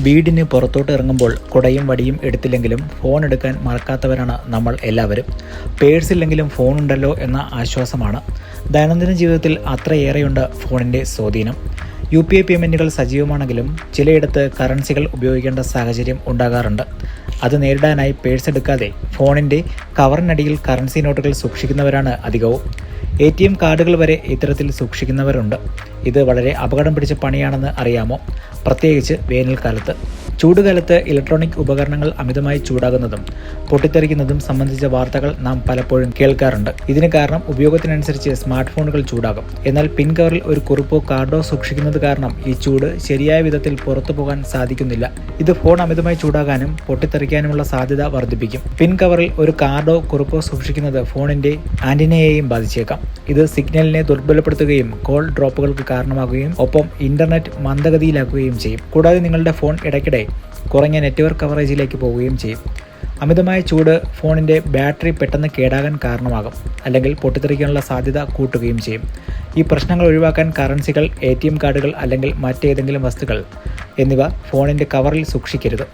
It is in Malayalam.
വീടിന് പുറത്തോട്ട് ഇറങ്ങുമ്പോൾ കുടയും വടിയും എടുത്തില്ലെങ്കിലും ഫോൺ എടുക്കാൻ മറക്കാത്തവരാണ് നമ്മൾ എല്ലാവരും. പേഴ്സില്ലെങ്കിലും ഫോൺ ഉണ്ടല്ലോ എന്ന ആശ്വാസമാണ്. ദൈനംദിന ജീവിതത്തിൽ അത്രയേറെയുണ്ട് ഫോണിന്റെ സ്വാധീനം. യു പി ഐ പേയ്മെന്റുകൾ സജീവമാണെങ്കിലും ചിലയിടത്ത് കറൻസികൾ ഉപയോഗിക്കേണ്ട സാഹചര്യം ഉണ്ടാകാറുണ്ട്. അത് നേരിടാനായി പേഴ്സ് എടുക്കാതെ ഫോണിന്റെ കവറിനടിയിൽ കറൻസി നോട്ടുകൾ സൂക്ഷിക്കുന്നവരാണ് അധികവും. എ ടി എം കാർഡുകൾ വരെ ഇത്തരത്തിൽ സൂക്ഷിക്കുന്നവരുണ്ട്. ഇത് വളരെ അപകടം പിടിച്ച പണിയാണെന്ന് അറിയാമോ? പ്രത്യേകിച്ച് വേനൽക്കാലത്ത്. ചൂടുകാലത്ത് ഇലക്ട്രോണിക് ഉപകരണങ്ങൾ അമിതമായി ചൂടാകുന്നതും പൊട്ടിത്തെറിക്കുന്നതും സംബന്ധിച്ച വാർത്തകൾ നാം പലപ്പോഴും കേൾക്കാറുണ്ട്. ഇതിന് കാരണം ഉപയോഗത്തിനനുസരിച്ച് സ്മാർട്ട് ഫോണുകൾ ചൂടാകും. എന്നാൽ പിൻ കവറിൽ ഒരു കുറിപ്പോ കാർഡോ സൂക്ഷിക്കുന്നത് കാരണം ഈ ചൂട് ശരിയായ വിധത്തിൽ പുറത്തു പോകാൻ സാധിക്കുന്നില്ല. ഇത് ഫോൺ അമിതമായി ചൂടാകാനും പൊട്ടിത്തെറിക്കാനുമുള്ള സാധ്യത വർദ്ധിപ്പിക്കും. പിൻ കവറിൽ ഒരു കാർഡോ കുറിപ്പോ സൂക്ഷിക്കുന്നത് ഫോണിന്റെ ആന്റിനയെയും ബാധിച്ചേക്കാം. ഇത് സിഗ്നലിനെ ദുർബലപ്പെടുത്തുകയും കോൾ ഡ്രോപ്പുകൾക്ക് കാരണമാകുകയും ഒപ്പം ഇന്റർനെറ്റ് മന്ദഗതിയിലാക്കുകയും ചെയ്യും. കൂടാതെ നിങ്ങളുടെ ഫോൺ ഇടയ്ക്കിടെ കുറഞ്ഞ നെറ്റ്വർക്ക് കവറേജിലേക്ക് പോവുകയും ചെയ്യും. അമിതമായ ചൂട് ഫോണിന്റെ ബാറ്ററി പെട്ടെന്ന് കേടാകാൻ കാരണമാകും. അല്ലെങ്കിൽ പൊട്ടിത്തെറിക്കാനുള്ള സാധ്യത കൂട്ടുകയും ചെയ്യും. ഈ പ്രശ്നങ്ങൾ ഒഴിവാക്കാൻ കറൻസികൾ എ കാർഡുകൾ അല്ലെങ്കിൽ മറ്റേതെങ്കിലും വസ്തുക്കൾ എന്നിവ ഫോണിന്റെ കവറിൽ സൂക്ഷിക്കരുത്.